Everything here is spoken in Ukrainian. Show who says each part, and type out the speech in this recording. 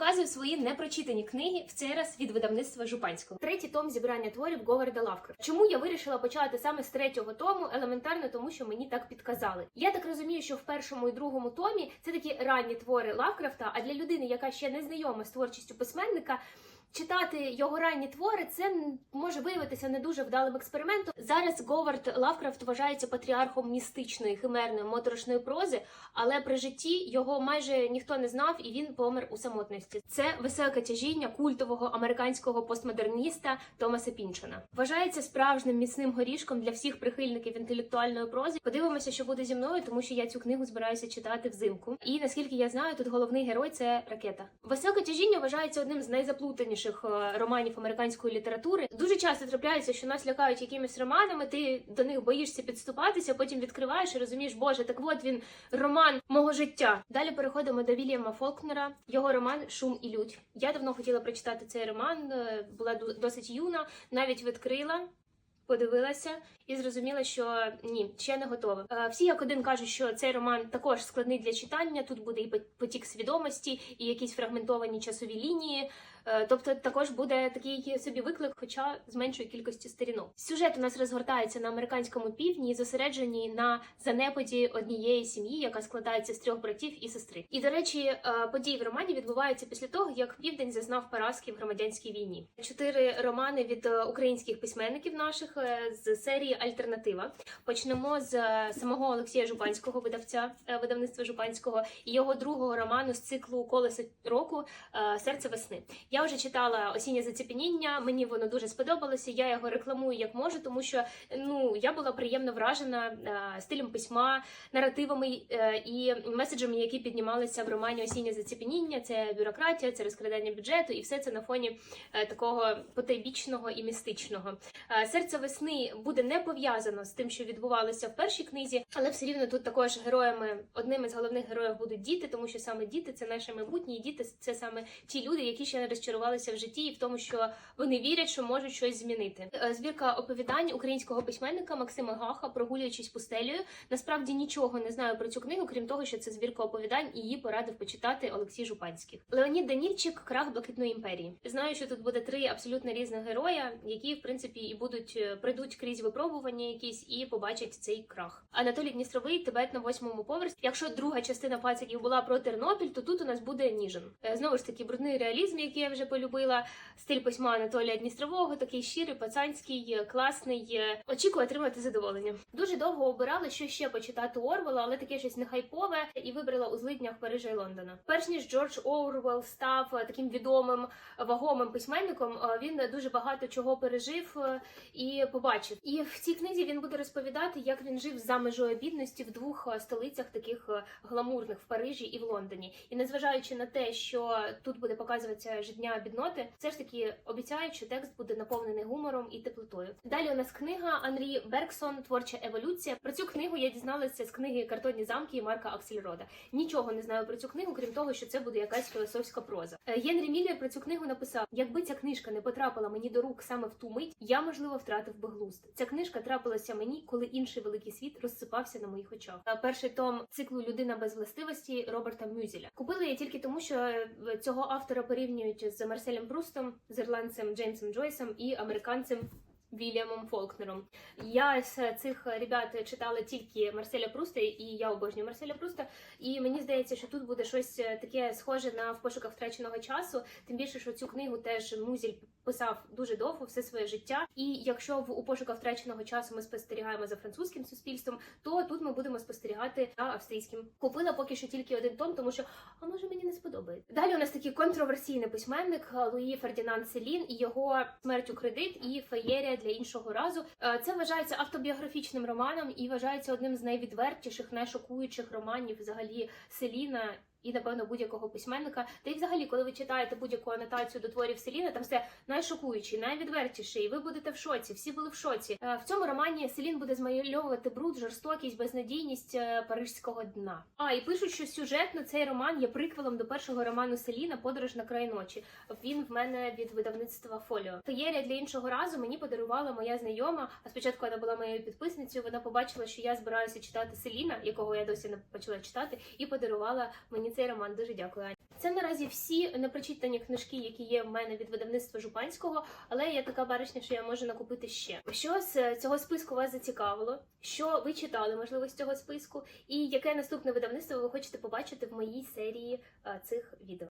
Speaker 1: Показую свої непрочитані книги в цей раз від видавництва Жупанського. Третій том зібрання творів Говарда Лавкрафта. Чому я вирішила почати саме з третього тому? Елементарно, тому що мені так підказали. Я так розумію, що в першому і другому томі це такі ранні твори Лавкрафта. А для людини, яка ще не знайома з творчістю письменника. Читати його ранні твори це може виявитися не дуже вдалим експериментом. Зараз Говард Лавкрафт вважається патріархом містичної, химерної, моторошної прози, але при житті його майже ніхто не знав, і він помер у самотності. Це веселке тяжіння культового американського постмодерніста Томаса Пінчона. Вважається справжнім міцним горішком для всіх прихильників інтелектуальної прози. Подивимося, що буде зі мною, тому що я цю книгу збираюся читати взимку. І наскільки я знаю, тут головний герой це ракета. Веселке тяжіння вважається одним з найзаплутаніших е, романів американської літератури. Дуже часто трапляється, що нас лякають якимись романами. Ти до них боїшся підступатися, потім відкриваєш і розумієш, боже, так от він роман мого життя. Далі переходимо до Вільяма Фолкнера. Його роман Шум і лють. Я давно хотіла прочитати цей роман, е, була досить юна, навіть відкрила. Подивилася і зрозуміла, що ні, ще не готова. Е, Всі як один кажуть, що цей роман також складний для читання. Тут буде і потік свідомості, і якісь фрагментовані часові лінії. Е, Тобто також буде такий собі виклик, хоча з меншої кількості сторінок. Сюжет у нас розгортається на американському півдні, і зосереджений на занепаді однієї сім'ї, яка складається з трьох братів і сестри. І до речі, е, події в романі відбуваються після того, як південь зазнав поразки в громадянській війні. Чотири романи від е, українських письменників наших з серії Альтернатива. Почнемо з самого Олексія Жупанського, видавця видавництва Жупанського, і його другого роману з циклу Колесо року Серце весни. Я вже читала осіннє зацепеніння. Мені воно дуже сподобалося. Я його рекламую як можу, тому що ну я була приємно вражена е, стилем письма, наративами е, і меседжами, які піднімалися в романі Осіннє зацепеніння. Це бюрократія, це розкрадання бюджету, і все це на фоні е, такого потайбічного і містичного. Серце весни буде не пов'язано з тим, що відбувалося в першій книзі, але все рівно тут також героями, одним із головних героїв будуть діти, тому що саме діти це наше майбутнє, і діти це саме ті люди, які ще не розчарувалися в житті, і в тому, що вони вірять, що можуть щось змінити. Е, Збірка оповідань українського письменника Максима Гаха, прогулюючись пустелею. Насправді нічого не знаю про цю книгу, крім того, що це збірка оповідань, і її порадив почитати Олексій Жупанський. Леонід Данільчик Крах блакитної імперії. Знаю, що тут буде три абсолютно різних героя, які в принципі і будуть е, прийдуть крізь випробування якісь і побачать цей крах. Анатолій Дністровий, Тибет на восьмому поверсі. Якщо друга частина пациків була про Тернопіль, то тут у нас буде Ніжин. Е, Знову ж таки, брудний реалізм, який вже полюбила. Стиль письма Анатолія Дністрового, такий щирий, пацанський, класний. Очікую отримати задоволення. Дуже довго обирала, що ще почитати Орвела, але таке щось нехайпове, і вибрала у злиднях Парижа і Лондона. Перш ніж Джордж Орвел став е, таким відомим вагомим письменником, е, він дуже багато чого пережив е, і побачив. І в цій книзі він буде розповідати, як він жив за межою бідності в двох столицях, таких гламурних в Парижі і в Лондоні. І незважаючи на те, що тут буде показуватися життя бідноти, все ж таки обіцяють, що текст буде наповнений гумором і теплотою. Далі у нас книга Анрі Бергсон Творча еволюція. Про цю книгу я дізналася з книги Картонні замки Марка Аксельрода. Нічого не знаю про цю книгу, крім того, що це буде якась філософська проза. Е, Генрі Міллер про цю книгу написав: якби ця книжка не потрапила мені до рук саме в ту мить, я можливо втратив би глузд. Ця книжка трапилася мені, коли інший великий світ розсипався на моїх очах. Е, Перший том циклу Людина без властивості Роберта Мюзеля. Купила я тільки тому, що е, цього автора порівнюють з Марселем Прустом, з ірландцем Джеймсом Джойсом і американцем. Вільямом Фолкнером. Я з цих ребят читала тільки Марселя Пруста, і я обожнюю Марселя Пруста. І мені здається, що тут буде щось таке схоже на в пошуках втраченого часу. Тим більше, що цю книгу теж Музіль писав дуже довго, все своє життя. І якщо в у пошуках втраченого часу ми спостерігаємо за французьким суспільством, то тут ми будемо спостерігати за австрійським. Купила поки що тільки один том, тому що а може мені не сподобається. Далі у нас такий контроверсійний письменник Луї Фердінанд Селін і його смерть у кредит і феєрія для іншого разу. Е, Це вважається автобіографічним романом і вважається одним з найвідвертіших, найшокуючих романів взагалі Селіна. І напевно будь-якого письменника, та й взагалі, коли ви читаєте будь-яку анотацію до творів Селіна, там все найшокуючий, найвідвертіший. Ви будете в шоці. Всі були в шоці. Е, В цьому романі Селін буде змальовувати бруд, жорстокість, безнадійність е, парижського дна. А і пишуть, що сюжетно цей роман є приквелом до першого роману Селіна Подорож на край ночі. Він в мене від видавництва Фоліо. Феєрія для іншого разу мені подарувала моя знайома. А спочатку вона була моєю підписницею. Вона побачила, що я збираюся читати Селіна, якого я досі не почала читати, і подарувала мені цей роман. Дуже дякую. Аня. Це наразі всі непрочитані книжки, які є в мене від видавництва Жупанського, але я така баришня, що я можу накупити ще. Що з цього списку вас зацікавило? Що ви читали, можливо, з цього списку? І яке наступне видавництво ви хочете побачити в моїй серії е, цих відео?